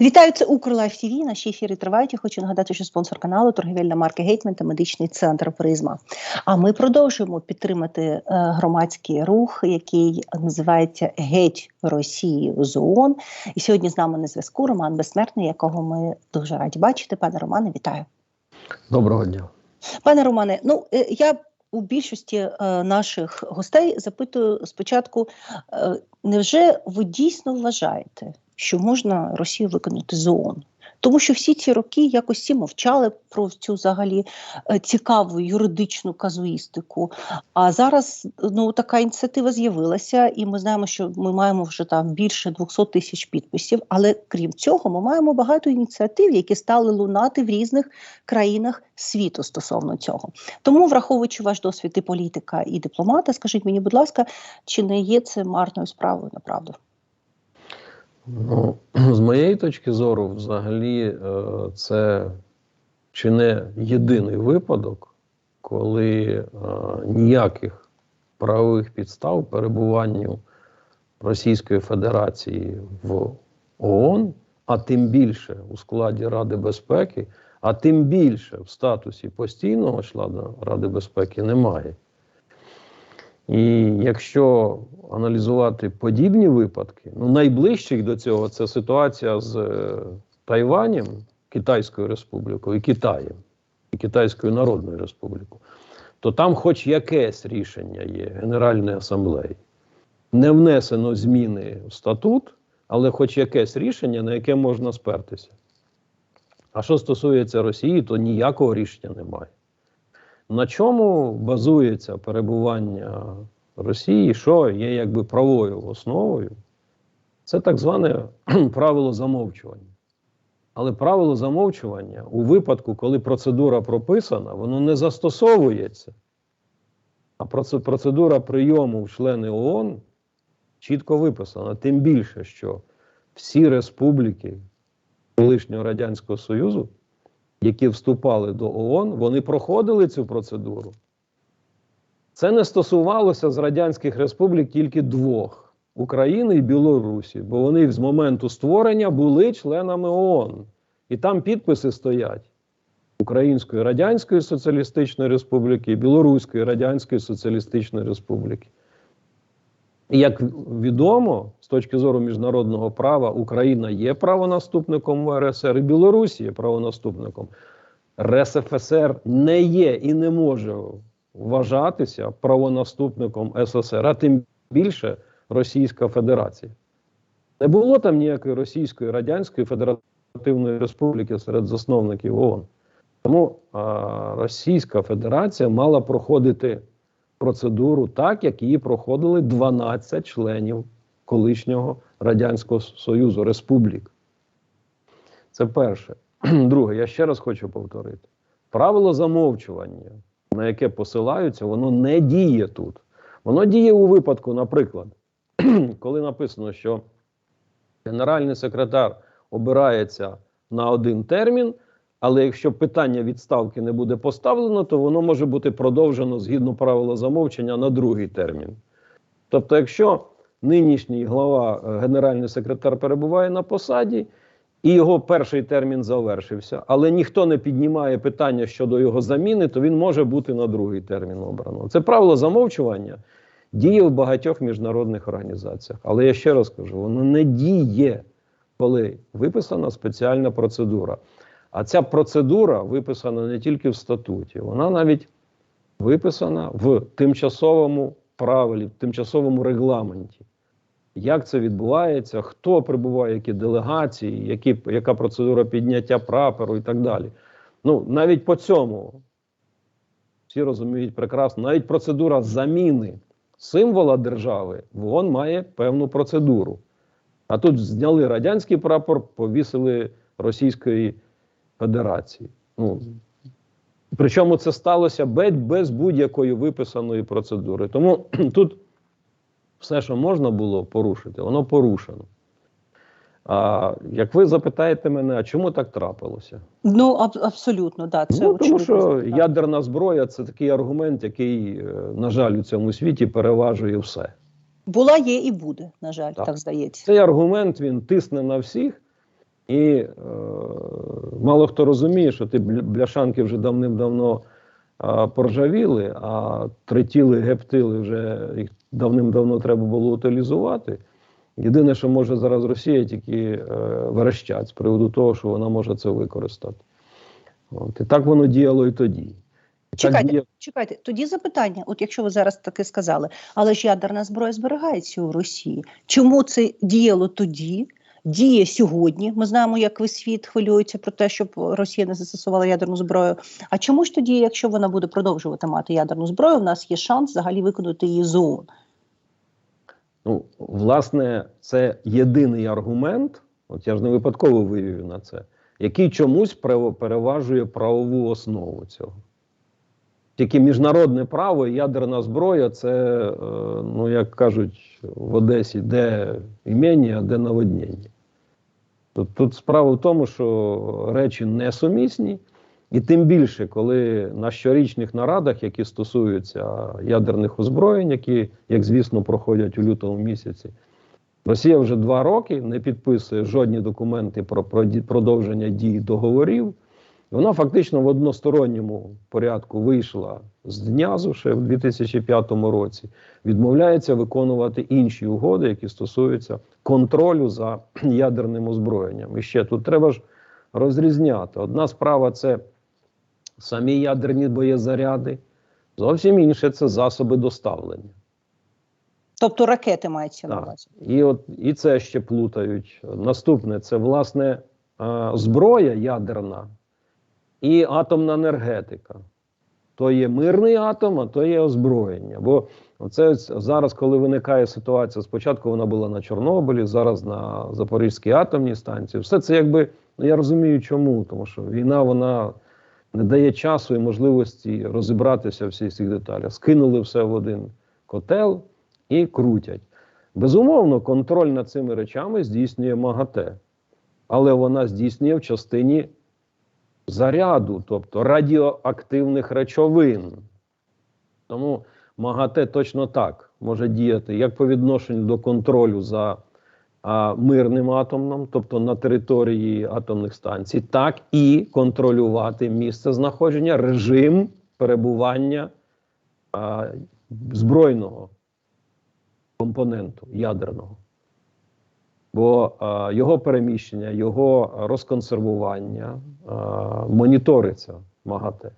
Вітаю, це Укрлайф ТВ. Наші ефіри тривають. Я хочу нагадати, що спонсор каналу торгівельна марка Гейтмен та медичний центр Призма. А ми продовжуємо підтримати е, громадський рух, який називається Геть Росії з ООН. І сьогодні з нами на зв'язку Роман Безсмертний, якого ми дуже раді бачити. Пане Романе, вітаю. Доброго дня. Пане Романе, ну е, я у більшості е, наших гостей запитую спочатку: е, невже ви дійсно вважаєте, що можна Росію виконати з ООН? Тому що всі ці роки якось всі мовчали про цю взагалі е, цікаву юридичну казуїстику. А зараз ну така ініціатива з'явилася, і ми знаємо, що ми маємо вже там більше 200 тисяч підписів. Але крім цього, ми маємо багато ініціатив, які стали лунати в різних країнах світу стосовно цього. Тому, враховуючи ваш досвід і політика і дипломата, скажіть мені, будь ласка, чи не є це марною справою направду? Ну, з моєї точки зору, взагалі, е, це чи не єдиний випадок, коли е, ніяких правових підстав перебуванню Російської Федерації в ООН, а тим більше у складі Ради безпеки, а тим більше в статусі постійного члена Ради безпеки немає. І якщо аналізувати подібні випадки, ну найближчих до цього це ситуація з е, Тайванем, Китайською Республікою і Китаєм, і Китайською Народною Республікою, то там хоч якесь рішення є Генеральної асамблеї. Не внесено зміни в статут, але хоч якесь рішення, на яке можна спертися. А що стосується Росії, то ніякого рішення немає. На чому базується перебування Росії, що є якби правою основою? Це так зване правило замовчування. Але правило замовчування у випадку, коли процедура прописана, воно не застосовується. А процедура прийому в члени ООН чітко виписана. Тим більше, що всі республіки колишнього Радянського Союзу які вступали до ООН, вони проходили цю процедуру. Це не стосувалося з Радянських Республік тільки двох України і Білорусі, бо вони з моменту створення були членами ООН. І там підписи стоять Української Радянської Соціалістичної Республіки і Білоруської Радянської Соціалістичної Республіки. Як відомо, з точки зору міжнародного права, Україна є правонаступником РСР, і Білорусь є правонаступником. РСФСР не є і не може вважатися правонаступником СССР, а тим більше Російська Федерація. Не було там ніякої Російської Радянської Федеративної Республіки серед засновників ООН. Тому а, Російська Федерація мала проходити процедуру так, як її проходили 12 членів колишнього Радянського Союзу Республік. Це перше. Друге, я ще раз хочу повторити: правило замовчування, на яке посилаються, воно не діє тут. Воно діє у випадку, наприклад, коли написано, що генеральний секретар обирається на один термін, але якщо питання відставки не буде поставлено, то воно може бути продовжено згідно правила замовчення на другий термін. Тобто, якщо нинішній глава, е, генеральний секретар перебуває на посаді, і його перший термін завершився, але ніхто не піднімає питання щодо його заміни, то він може бути на другий термін обрано. Це правило замовчування діє в багатьох міжнародних організаціях. Але я ще раз кажу: воно не діє, коли виписана спеціальна процедура. А ця процедура виписана не тільки в статуті, вона навіть виписана в тимчасовому правилі, в тимчасовому регламенті. Як це відбувається, хто прибуває, які делегації, які, яка процедура підняття прапору і так далі. Ну, навіть по цьому всі розуміють прекрасно, навіть процедура заміни символа держави, вон має певну процедуру. А тут зняли радянський прапор, повісили російської Федерації. Ну, Причому це сталося без, без будь-якої виписаної процедури. Тому тут все, що можна було порушити, воно порушено. А як ви запитаєте мене, а чому так трапилося? Ну, аб абсолютно, да. Це ну, тому що так. ядерна зброя це такий аргумент, який, е, на жаль, у цьому світі переважує все. Була, є і буде, на жаль, так, так здається. Цей аргумент він тисне на всіх. І е, мало хто розуміє, що ті бля- бляшанки вже давним-давно е, поржавіли, а третіли, гептили вже їх давним-давно треба було утилізувати. Єдине, що може зараз Росія, тільки е, верещать з приводу того, що вона може це використати. От. І так воно діяло і тоді. Чекайте, діє- чекайте, тоді запитання, от якщо ви зараз таке сказали, але ж ядерна зброя зберігається у Росії. Чому це діяло тоді? Діє сьогодні. Ми знаємо, як весь світ хвилюється про те, щоб Росія не застосувала ядерну зброю. А чому ж тоді, якщо вона буде продовжувати мати ядерну зброю, в нас є шанс взагалі виконати її з? Ну, власне, це єдиний аргумент, от я ж не випадково вивів на це, який чомусь переважує правову основу цього. Тільки міжнародне право і ядерна зброя це, е, ну як кажуть в Одесі, де імення, а де наводнення. Тут, справа в тому, що речі несумісні, і тим більше, коли на щорічних нарадах, які стосуються ядерних озброєнь, які, як звісно, проходять у лютому місяці, Росія вже два роки не підписує жодні документи про продовження дії договорів. Вона фактично в односторонньому порядку вийшла з днязу ще в 2005 році, відмовляється виконувати інші угоди, які стосуються контролю за ядерним озброєнням. І ще тут треба ж розрізняти. Одна справа це самі ядерні боєзаряди, зовсім інше це засоби доставлення. Тобто ракети мається на увазі. І от і це ще плутають. Наступне це власне е, зброя ядерна і атомна енергетика. То є мирний атом, а то є озброєння. Бо це зараз, коли виникає ситуація, спочатку вона була на Чорнобилі, зараз на Запорізькій атомній станції. Все це якби ну я розумію, чому, тому що війна вона не дає часу і можливості розібратися в всіх цих деталях. Скинули все в один котел і крутять. Безумовно, контроль над цими речами здійснює МАГАТЕ, але вона здійснює в частині заряду, тобто радіоактивних речовин. Тому МАГАТЕ точно так може діяти як по відношенню до контролю за а, мирним атомом, тобто на території атомних станцій, так і контролювати місце знаходження, режим перебування а, збройного компоненту ядерного. Бо а, його переміщення, його розконсервування а, моніториться МАГАТЕ.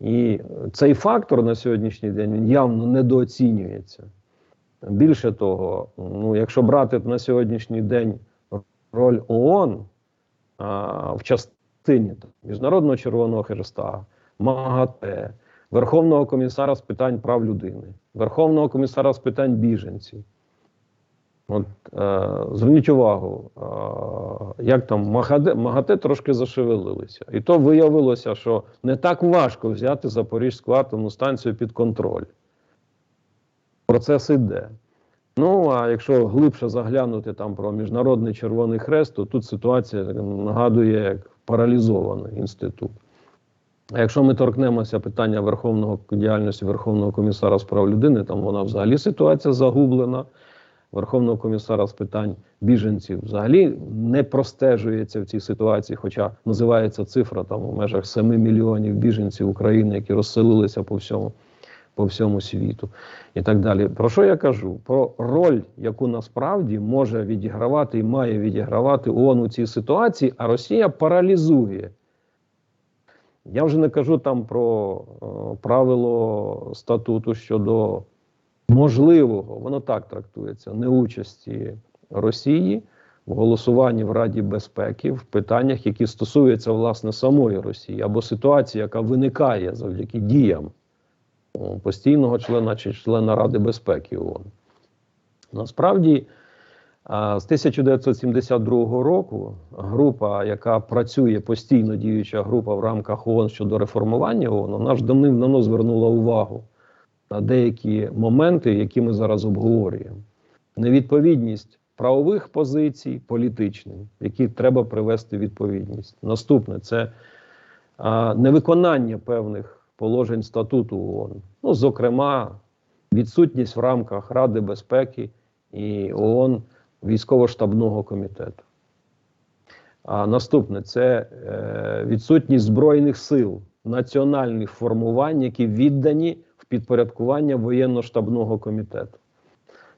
І цей фактор на сьогоднішній день він явно недооцінюється. Більше того, ну, якщо брати на сьогоднішній день роль ООН а, в частині Міжнародного Червоного Хреста, МАГАТЕ, Верховного комісара з питань прав людини, Верховного комісара з питань біженців. От, е, зверніть увагу, е, як там МАГАТЕ, МАГАТЕ трошки зашевелилися. І то виявилося, що не так важко взяти Запорізьку атомну станцію під контроль. Процес іде. Ну, а якщо глибше заглянути там про Міжнародний Червоний Хрест, то тут ситуація нагадує як паралізований інститут. А якщо ми торкнемося питання Верховного діяльності Верховного комісара з прав людини, там вона взагалі ситуація загублена. Верховного комісара з питань біженців взагалі не простежується в цій ситуації, хоча називається цифра там у межах 7 мільйонів біженців України, які розселилися по всьому, по всьому світу, і так далі. Про що я кажу? Про роль, яку насправді може відігравати і має відігравати ООН у цій ситуації, а Росія паралізує. Я вже не кажу там про е, правило статуту щодо можливого, воно так трактується, неучасті Росії в голосуванні в Раді безпеки в питаннях, які стосуються власне самої Росії, або ситуації, яка виникає завдяки діям постійного члена чи члена Ради безпеки ООН. Насправді, з 1972 року група, яка працює постійно діюча група в рамках ООН щодо реформування ООН, вона ж давним-давно звернула увагу на деякі моменти, які ми зараз обговорюємо. Невідповідність правових позицій політичним, які треба привести відповідність. Наступне це а, невиконання певних положень статуту ООН. Ну, зокрема, відсутність в рамках Ради безпеки і ООН військово-штабного комітету. А наступне це е, відсутність збройних сил, національних формувань, які віддані підпорядкування воєнно-штабного комітету.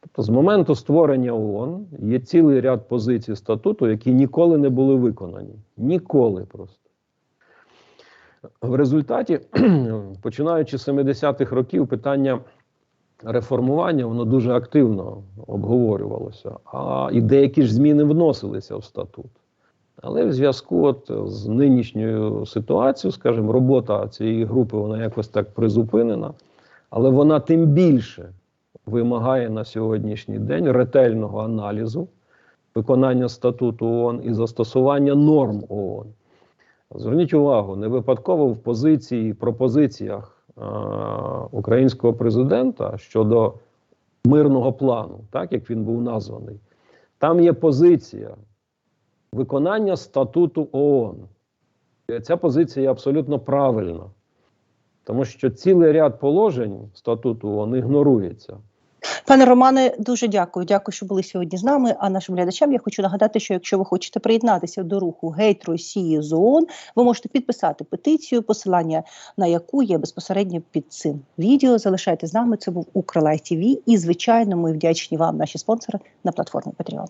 Тобто, з моменту створення ООН є цілий ряд позицій статуту, які ніколи не були виконані. Ніколи просто. В результаті, починаючи з 70-х років, питання реформування воно дуже активно обговорювалося, а і деякі ж зміни вносилися в статут. Але в зв'язку от з нинішньою ситуацією, скажімо, робота цієї групи вона якось так призупинена, але вона тим більше вимагає на сьогоднішній день ретельного аналізу виконання статуту ООН і застосування норм ООН. Зверніть увагу, не випадково в позиції пропозиціях е, українського президента щодо мирного плану, так як він був названий, там є позиція виконання статуту ООН. Ця позиція абсолютно правильна, тому що цілий ряд положень статуту ООН ігнорується. Пане Романе, дуже дякую. Дякую, що були сьогодні з нами. А нашим глядачам я хочу нагадати, що якщо ви хочете приєднатися до руху Гейт Росії з ви можете підписати петицію, посилання на яку є безпосередньо під цим відео. Залишайте з нами. Це був Укрлайф ТВ. І звичайно, ми вдячні вам, наші спонсори, на платформі Patreon.